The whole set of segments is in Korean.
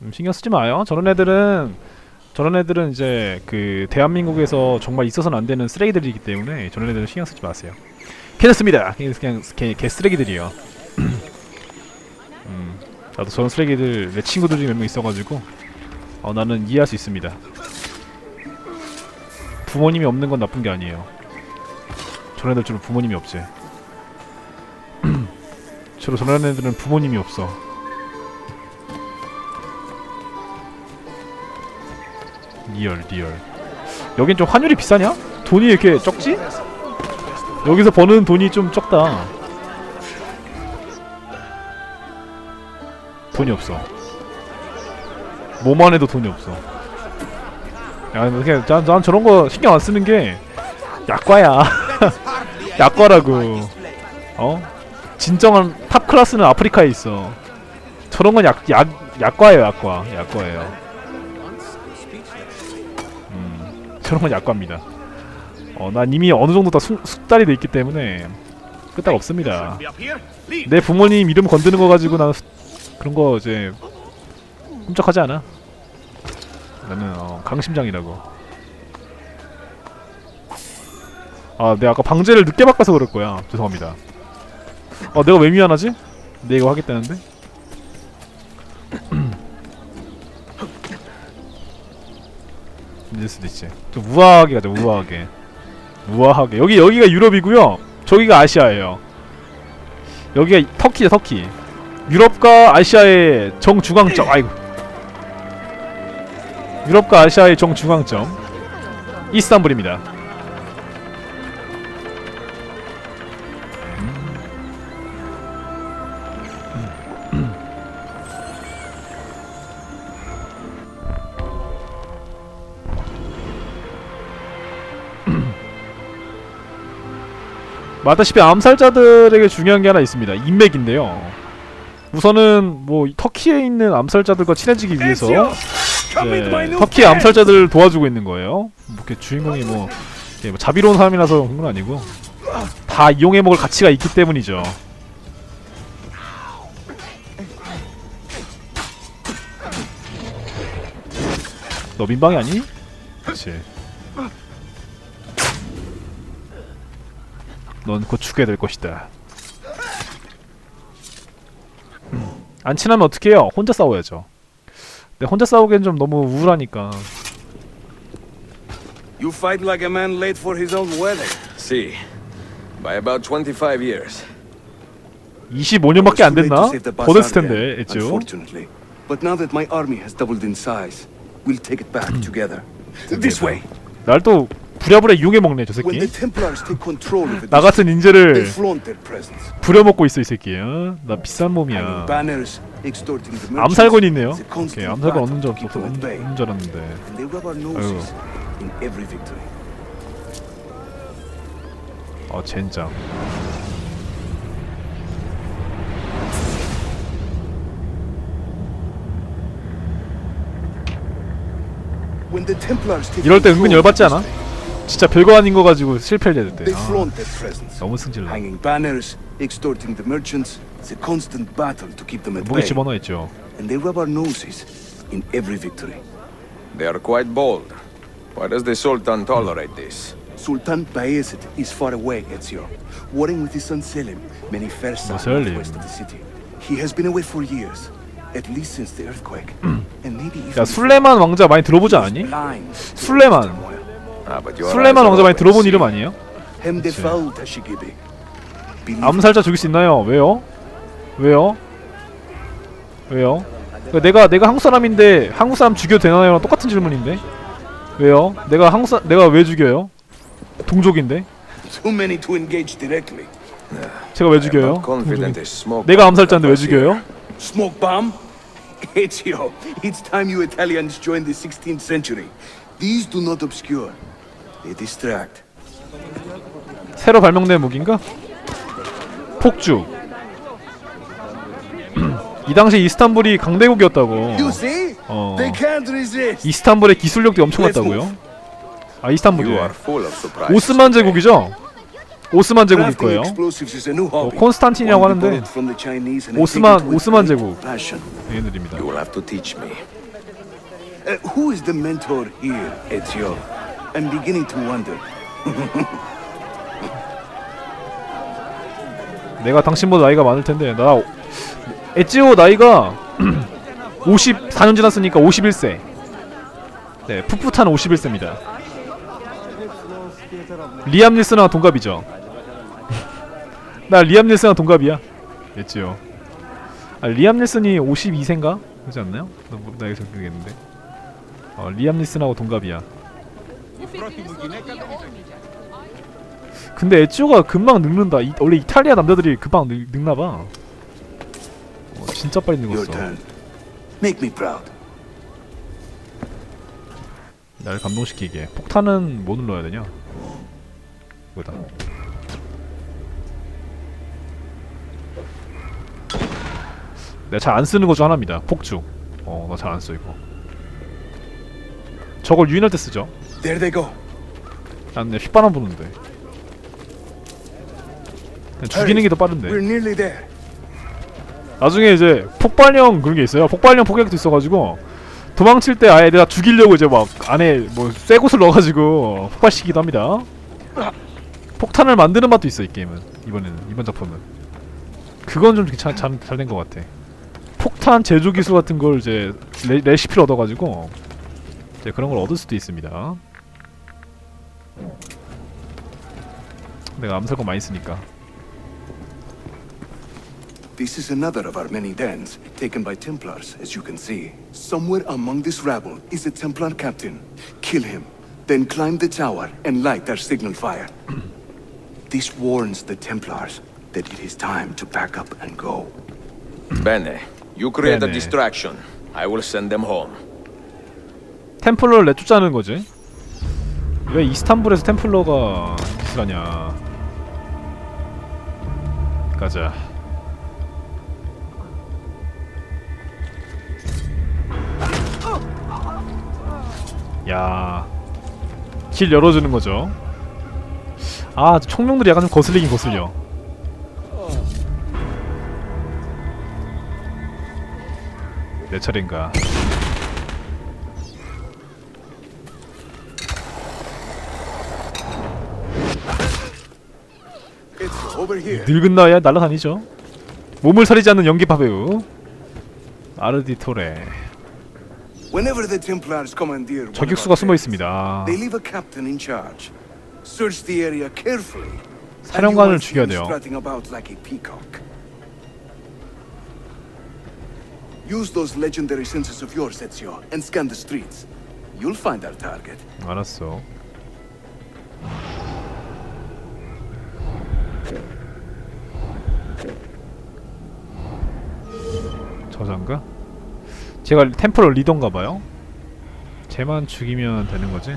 음, 신경 쓰지 마요. 저런 애들은 저런 애들은 이제 그 대한민국에서 정말 있어서는 안 되는 쓰레기들이기 때문에 저런 애들은 신경 쓰지 마세요. 괜찮습니다. 그냥 그냥 개, 개 쓰레기들이요. 음, 나도 저런 쓰레기들 내 친구들이 몇 명 있어가지고 어, 나는 이해할 수 있습니다. 부모님이 없는 건 나쁜 게 아니에요. 저런 애들 주로 부모님이 없지. 주로 저런 애들은 부모님이 없어. 리얼 리얼. 여긴 좀 환율이 비싸냐? 돈이 이렇게 적지? 여기서 버는 돈이 좀 적다. 돈이 없어. 뭐만 해도 돈이 없어. 야, 그냥 난, 난 저런 거 신경 안 쓰는 게 약과야. 약과라고. 어? 진정한 탑 클래스는 아프리카에 있어. 저런 건 약, 약, 약과예요, 약과. 약과예요. 저런 건 약과입니다. 어, 난 이미 어느 정도 다 숙, 숙달이 돼 있기 때문에 끄떡 없습니다. 내 부모님 이름 건드는 거 가지고 나는 수- 그런 거 이제 끔찍하지 않아. 나는 어, 강심장이라고. 아, 내가 아까 방제를 늦게 바꿔서 그럴 거야. 죄송합니다. 어, 내가 왜 미안하지? 내 이거 하겠다는데? 있을 수도 있지. 좀 우아하게 가자, 우아하게. 우아하게. 여기, 여기가 유럽이고요 저기가 아시아예요. 여기가 터키야, 터키. 유럽과 아시아의 정중앙점. 아이고. 유럽과 아시아의 정중앙점. 이스탄불입니다. 말다시피 암살자들에게 중요한 게 하나 있습니다. 인맥인데요. 우선은 뭐 터키에 있는 암살자들과 친해지기 위해서 네, 터키의 암살자들을 도와주고 있는 거예요. 뭐 이렇게 주인공이 뭐, 이렇게 뭐 자비로운 사람이라서 그런 건 아니고 다 이용해 먹을 가치가 있기 때문이죠. 너 민방이 아니? 그렇지. 넌 곧 죽게 될 것이다. 음, 안 친하면 어떡해요? 혼자 싸워야죠. 근데 혼자 싸우기엔 좀 너무 우울하니까. You fight like a man late for his own wedding. See, by about 25 years. 25년밖에 안 됐나? 더 됐을 텐데. Unfortunately. But now that my army has doubled in size, we'll take it back together. This way. 날또 부랴부랴 이용해 먹네 저 새끼. 나 같은 인재를. 부려먹고 있어 이 새끼. 어? 나 비싼 몸이야. 암살권 있네요. 오케이, 암살권 얻는 줄 bay. 없는 줄 알았는데. Victory. 어 젠장. 이럴 때 은근 열받지 않아? 진짜 별거 아닌 거 가지고 실패를. They 아. 너무 승질나. Hanging banners, extorting the merchants. It's a constant battle to keep them at 무게 bay. 집어넣어 있죠. And they rub our noses in every victory. They are quite bold. Why does the Sultan tolerate this? Sultan Bayezid is far away, Ezio, warring with his son Selim, many farsakhs Selim. northwest of the city. He has been away for years, at least since the earthquake, and maybe even 야 술레만 왕자 많이 들어보지 않았니? blind. 술레만. Ah, 술레만 왕자 많이 들어본? 이름 아니에요? 암살자 죽일 수 있나요? 왜요? 왜요? 왜요? 그 내가 내가 한국 사람인데 한국 사람 죽여도 되나요?랑 똑같은 질문인데 왜요? 내가 한국 사 내가 왜 죽여요? 동족인데 too many to engage directly. 제가 왜 죽여요? 동족인데. smoke 내가 bomb 암살자인데 왜. 죽여요? Smoke bomb? Ezio, it's time you Italians joined the 16th century. These do not obscure. 새로 발명된 무기인가? 폭주. 이 당시 이스탄불이 강대국이었다고. 어. 이스탄불의 기술력도 엄청났다고요? 아 이스탄불이요. 오스만 제국이죠? 오스만 제국일 거예요. 어. 콘스탄틴이라고 하는데 오스만 오스만 제국. 얘네들입니다. I'm beginning to wonder. 내가 당신보다 나이가 많을 텐데 나 에찌오 나이가 54년 지났으니까 51세. 네, 풋풋한 51세입니다. 리암 닐슨랑 동갑이죠. 나 리암 닐슨랑 동갑이야. 에찌오. 아, 리암 닐슨이 52세인가? 그렇지 않나요? 나, 나 이거 모르겠는데. 어, 리암 닐슨하고 동갑이야. 근데 에치오가 금방 늙는다. 이, 원래 이탈리아 남자들이 금방 늙, 늙나봐. 어, 진짜 빨리 늙었어. turn. Make me proud. 날 감동시키게. 폭탄은 뭐 눌러야 되냐? 이거다. 내가 잘 안 쓰는 것 중 하나입니다. 폭주. 어, 나 잘 안 써 이거. 저걸 유인할 때 쓰죠. There they go. 휘바람 부는데. 그냥 죽이는 게 더 빠른데. We're nearly there. 나중에 이제 폭발형 그런 게 있어요. 폭발형 폭격도 있어가지고 도망칠 때 아예 내가 죽이려고 이제 막 안에 뭐 쇠 곳을 넣어가지고 폭발시키기도 합니다. 폭탄을 만드는 맛도 있어 이 게임은 이번에는 이번 작품은 그건 좀 잘잘된 것 같아. 폭탄 제조 기술 같은 걸 이제 레, 레시피를 얻어가지고 이제 그런 걸 얻을 수도 있습니다. 내가 암살권 많이 쓰니까. This is another of our many dens, taken by Templars, as you can see. Somewhere among this rabble is a Templar captain. Kill him, then climb the tower and light our signal fire. this warns the Templars that it is time to pack up and go. Bene. You create Bene. a distraction. I will send them home. 템플러를 내쫓자는 거지. 왜 이스탄불에서 템플러가 짓을 하냐. 가자. 야. 길 열어주는 거죠. 아, 총명들이 약간 좀 거슬리긴 거슬려. 내 차례인가. 늙은 나이에 날아다니죠. 몸을 사리지 않는 연기파 배우 아르디토레. 저격수가 숨어 있습니다. 사령관을 죽여야 돼요. like 저장가? 제가 템플러 리더인가 봐요. 쟤만 죽이면 되는 거지.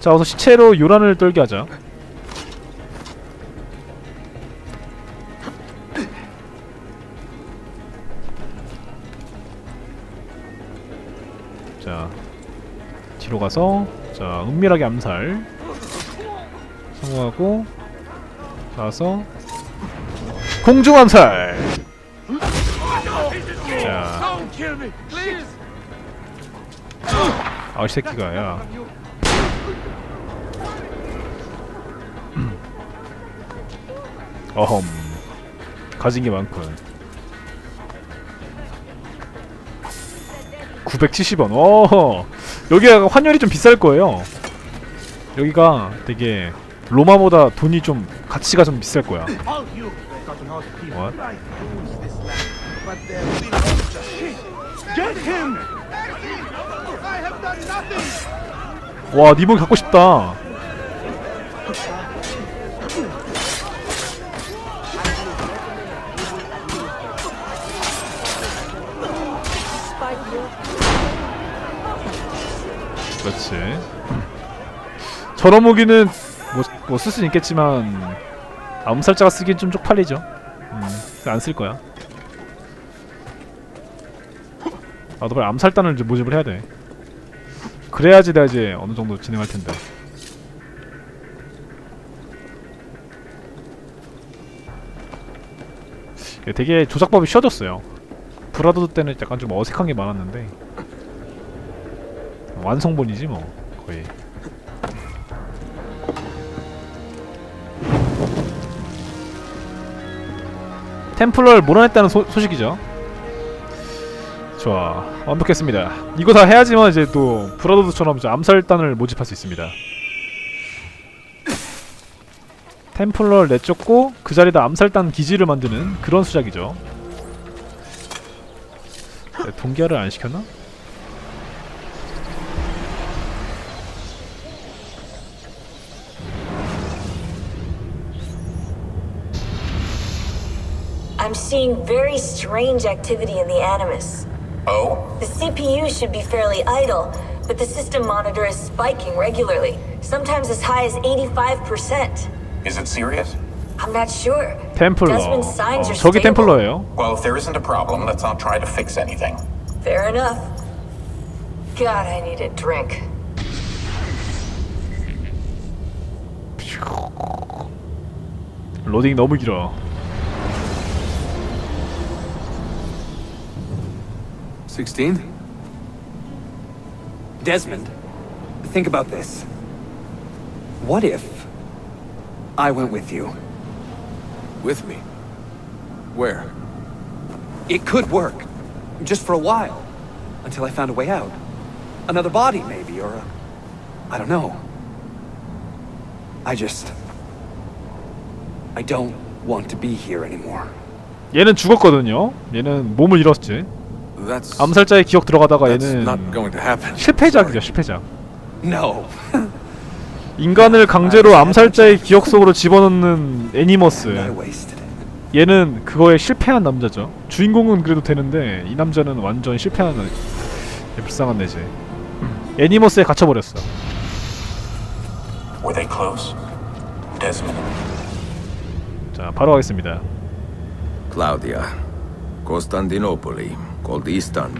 자, 어서 시체로 요란을 떨게 하자. 자, 뒤로 가서 자 은밀하게 암살 성공하고 나서 공중 암살 자. 아이 새끼가 야. 어험 가진 게 많군. 970원. 어 여기가 환율이 좀 비쌀 거예요. 여기가 되게 로마보다 돈이 좀 가치가 좀 비쌀 거야. What? 와 니본 갖고 싶다. 그렇지. 저런 무기는 뭐쓸 수는 있겠지만 암살자가 쓰기엔 좀 쪽팔리죠. 음, 안 쓸 거야 아, 너 빨리 암살단을 모집을 해야 돼. 그래야지 내가 이제 어느 정도 진행할 텐데. 되게 조작법이 쉬워졌어요. 브라더드 때는 약간 좀 어색한 게 많았는데. 완성본이지 뭐 거의. 템플러를 몰아냈다는 소, 식이죠. 좋아 완벽했습니다. 이거 다 해야지만 이제 또 브라더드처럼 암살단을 모집할 수 있습니다. 템플러를 내쫓고 그 자리에다 암살단 기지를 만드는 그런 수작이죠. 네, 동기화를 안 시켰나? Oh? The CPU should be fairly idle, but the system monitor is spiking regularly, sometimes as high as 85%. Is it serious? I'm not sure. 템플러. Desmond's signs 어, are 저기 stable. 템플러예요. Well, if there isn't a problem, let's not try to fix anything. Fair enough. God, I need a drink. 로딩 너무 길어. Sixteen? Desmond, think about this. What if I went with you? With me? Where? It could work. Just for a while. Until I found a way out. Another body, maybe, or a. I don't know. I just. I don't want to be here anymore. 얘는 죽었거든요. 얘는 몸을 잃었지. That's 암살자의 기억 들어가다가 얘는 not going to happen. 실패작이죠, 실패작. No. 인간을 강제로 암살자의 기억 속으로 집어넣는 애니머스. 얘는 그거에 실패한 남자죠. 주인공은 그래도 되는데 이 남자는 완전 실패한 애- 불쌍한 애지. 애니머스에 갇혀버렸어. Were they close? Desmond. 자, 바로 가겠습니다. Called Istanbul.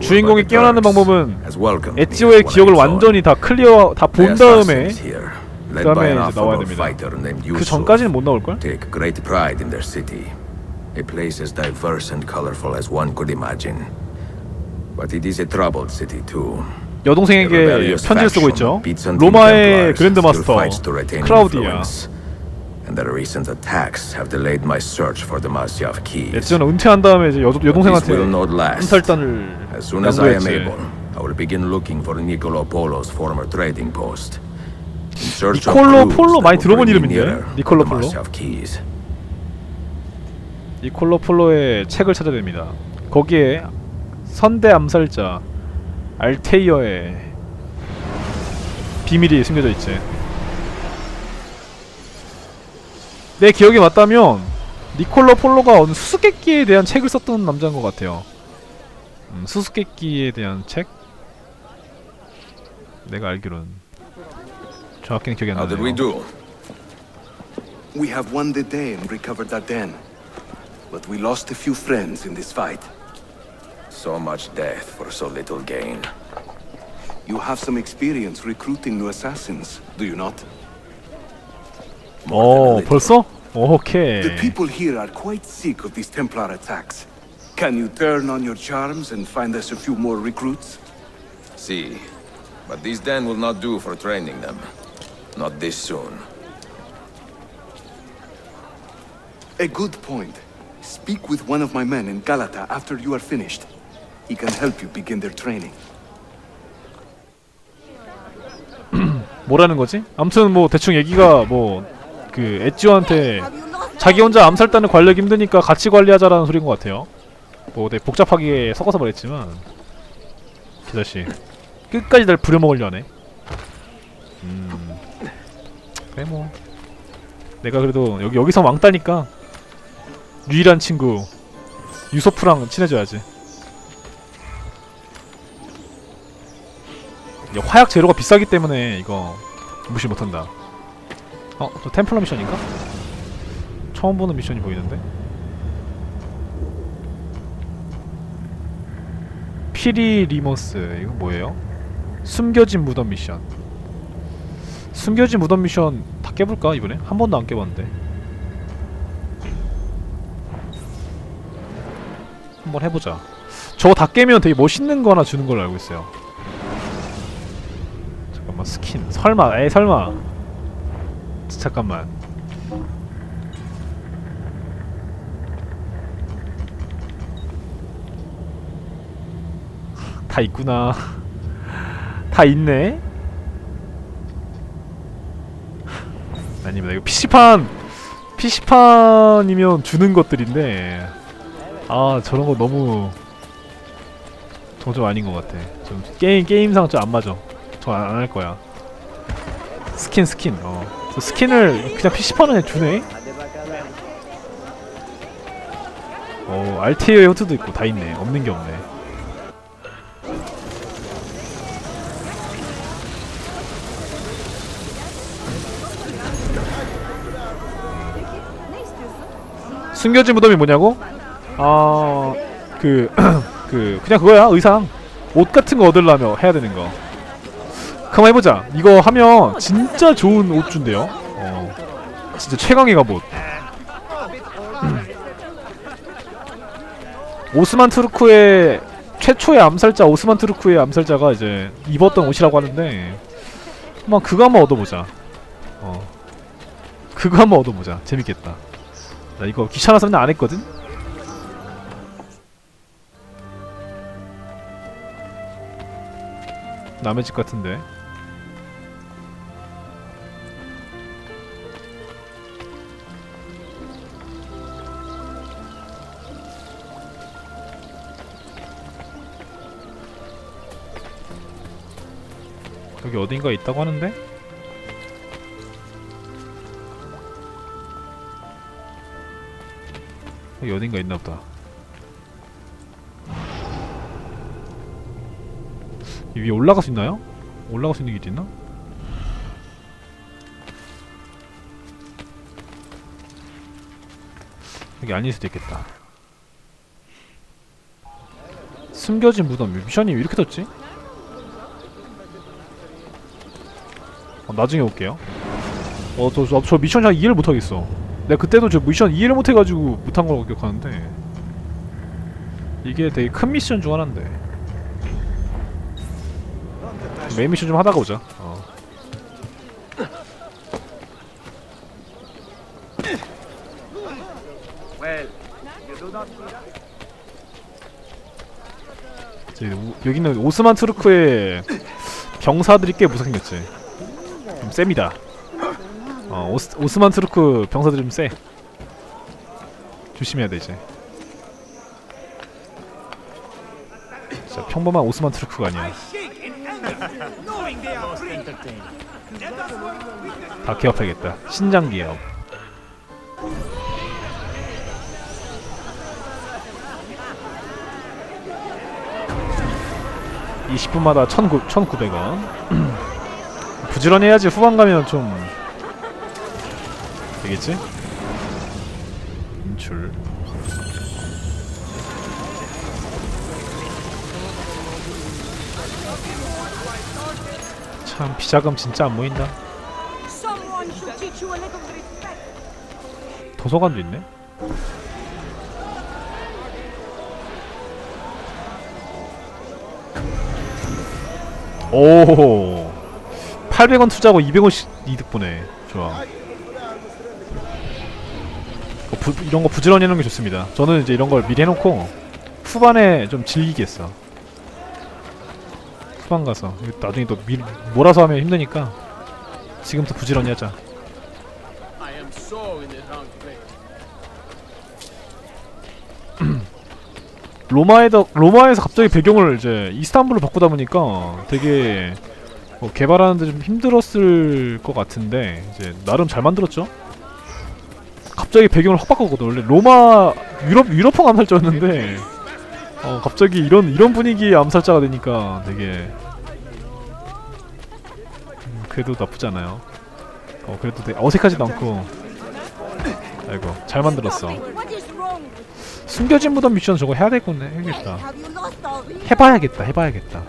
주인공이 깨어나는 방법은 I 기억을. 완전히 다 클리어 다 본 다음에 그 다음에 by an 이제 나와야 됩니다. 그 전까지는 못 나올 걸? take great pride in their city. A place as diverse and colorful as one could imagine. But it is a troubled city too. 여동생에게 편지를 쓰고 있죠. 로마의 Templars, 그랜드 still 마스터 fights to retain 클라우디아. And their recent attacks have delayed my search for the Masyav keys. 에찌오는 은퇴한 다음에 이제 여, 여동생한테. 암살단을 As soon as I am able, I will begin looking for Niccolo Polo's former trading post. 니콜로 폴로 많이 들어본 이름인데? 니콜로 폴로? 니콜로 폴로의 책을 찾아야 됩니다. 거기에 선대 암살자 알테이어의 비밀이 숨겨져 있지. 내 기억이 맞다면 니콜로 폴로가 어느 수수께끼에 대한 책을 썼던 남자인 것 같아요. 음, 수수께끼에 대한 책? 내가 알기로는 정확히는 기억이 안 How did we 나네요. do? We have won the day and recovered our den. But we lost a few friends in this fight. So much death for so little gain. You have some experience recruiting new assassins, do you not? 어 벌써? 오케이. The people here are quite sick of these Templar attacks. Can you turn on your charms and find us a few more recruits? See, but these den will not do for training them. Not this soon. A good point. Speak with one of my men in Galata after you are finished. He can help you begin their training. 뭐라는 거지? 아무튼 뭐 대충 얘기가 뭐 그 엣지오한테 자기 혼자 암살단을 관리하기 힘드니까 같이 관리하자라는 소리인 것 같아요. 뭐 되게 복잡하게 섞어서 말했지만 그 자식 끝까지 날 부려먹으려 하네. 음 그래 뭐 내가 그래도 여기 여기서 왕따니까 유일한 친구 유소프랑 친해져야지. 화약 재료가 비싸기 때문에 이거 무시 못한다. 어? 저 템플러 미션인가? 처음 보는 미션이 보이는데? 피리 리머스 이거 뭐예요? 숨겨진 무덤 미션 숨겨진 무덤 미션 다 깨볼까 이번에? 한 번도 안 깨봤는데 한번 해보자. 저거 다 깨면 되게 멋있는 거 하나 주는 걸로 알고 있어요. 잠깐만 스킨 설마 에이 설마 잠깐만. 다 있구나. 다 있네. 아닙니다. 이거 PC판! PC판이면 주는 것들인데. 아 저런 거 너무 저거 좀 아닌 것 같아. 좀 게임 게임상 좀 안 맞아. 저 안 할 거야. 스킨 스킨. 어저 스킨을 그냥 PC판에 주네 어 알테이어의 호트도 있고 다 있네 없는 게 없네 숨겨진 무덤이 뭐냐고? 아, 그, 그, 그냥 그거야, 의상. 옷 같은 거 얻으려면 해야 되는 거. 그럼 해보자. 이거 하면 진짜 좋은 옷 준대요. 어. 진짜 최강의 갑옷. 오스만 투르크의 최초의 암살자 오스만 투르크의 암살자가 이제 입었던 옷이라고 하는데 한번 그거 한번 얻어보자. 어. 그거 한번 얻어보자. 재밌겠다. 나 이거 귀찮아서 맨날 안 했거든? 남의 집 같은데 여기 어딘가 있다고 하는데? 여기 어딘가 있나 보다. 이 위에 올라갈 수 있나요? 올라갈 수 있는 길이 있나? 여기 아닐 수도 있겠다. 숨겨진 무덤 미션이 왜 이렇게 떴지? 나중에 올게요. 어, 저, 저, 저 미션 잘 이해를 못하겠어. 내가 그때도 저 미션 이해를 못해가지고 못한 걸로 기억하는데 이게 되게 큰 미션 중 하나인데 메인 미션 좀 하다가 오자 어. 여기는 오스만 투르크의 병사들이 꽤 무섭겠지 좀 셉니다 어 오스, 오스만 투르크 병사들 좀 세. 조심해야 돼 이제. 진짜 평범한 오스만 투르크가 아니야. 다 개업해야겠다. 신장 기업. (20분마다) (1900) (1900원) 부지런히 해야지 후반 가면 좀 되겠지? 인출 참 비자금 진짜 안 모인다. 도서관도 있네 오 800원 투자하고 200원씩 이득 보네 좋아. 어, 부, 이런 거 부지런히 하는 게 좋습니다. 저는 이제 이런 걸 미리 해놓고 후반에 좀 즐기겠어. 후반 가서. 나중에 또 미, 몰아서 하면 힘드니까 지금부터 부지런히 하자. 로마에다 로마에서 갑자기 배경을 이제 이스탄불로 바꾸다 보니까 되게 뭐 개발하는데 좀 힘들었을 것 같은데 이제 나름 잘 만들었죠. 갑자기 배경을 확 바꿨거든. 원래 로마 유럽 유럽풍 암살자였는데 어 갑자기 이런 이런 분위기의 암살자가 되니까 되게 음, 그래도 나쁘지 않아요. 어 그래도 되게 어색하지도 않고 아이고 잘 만들었어. 숨겨진 무덤 미션 저거 해야 되겠네 해야겠다. 해봐야겠다 해봐야겠다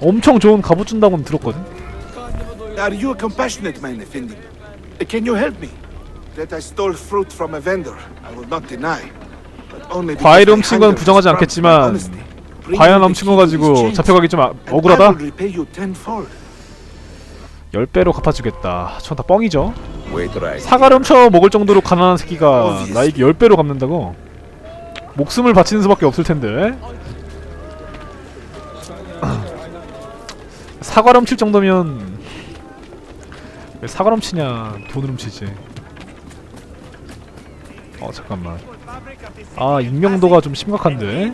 엄청 좋은 갑옷 준다고는 들었거든 Are you a compassionate man, Effendi? Can you help me? That I stole fruit from a vendor, I will not deny. But Only they 훔친 건 부정하지 않겠지만 과연 훔친 거 가지고 잡혀가기 좀 아, 억울하다? will repay you tenfold. 10배로 갚아주겠다 저건 다 뻥이죠 Wait right. 사과를 훔쳐 먹을 정도로 가난한 새끼가 나에게 10배로 갚는다고? 목숨을 바치는 수밖에 없을 텐데 사과를 훔칠 정도면 왜 사과를 훔치냐 돈을 훔치지. 어 잠깐만. 아 익명도가 좀 심각한데?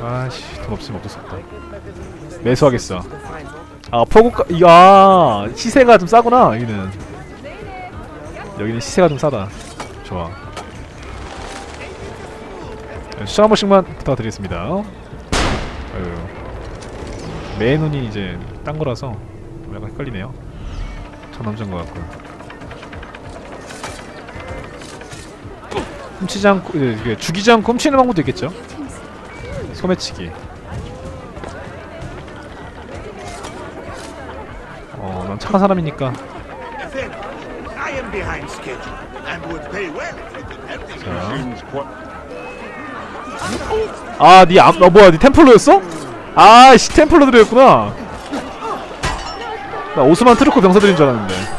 아씨 돈 없으면 어쩔 수 없다. 매수하겠어. 아 포고가 야 시세가 좀 싸구나 여기는. 여기는 시세가 좀 싸다. 좋아. 네, 추천 한 번씩만 부탁드리겠습니다 매 눈이 이제 딴 거라서 약간 헷갈리네요 저 남자인 것 같고 훔치지 않고 죽이지 않고 훔치는 방법도 있겠죠 소매치기 어, 난 착한 사람이니까. 자. 아, 니 암, 어, 뭐야, 니 템플러였어? 아, 씨, 템플러들이었구나. 나 오스만 트루크 병사들인 줄 알았는데.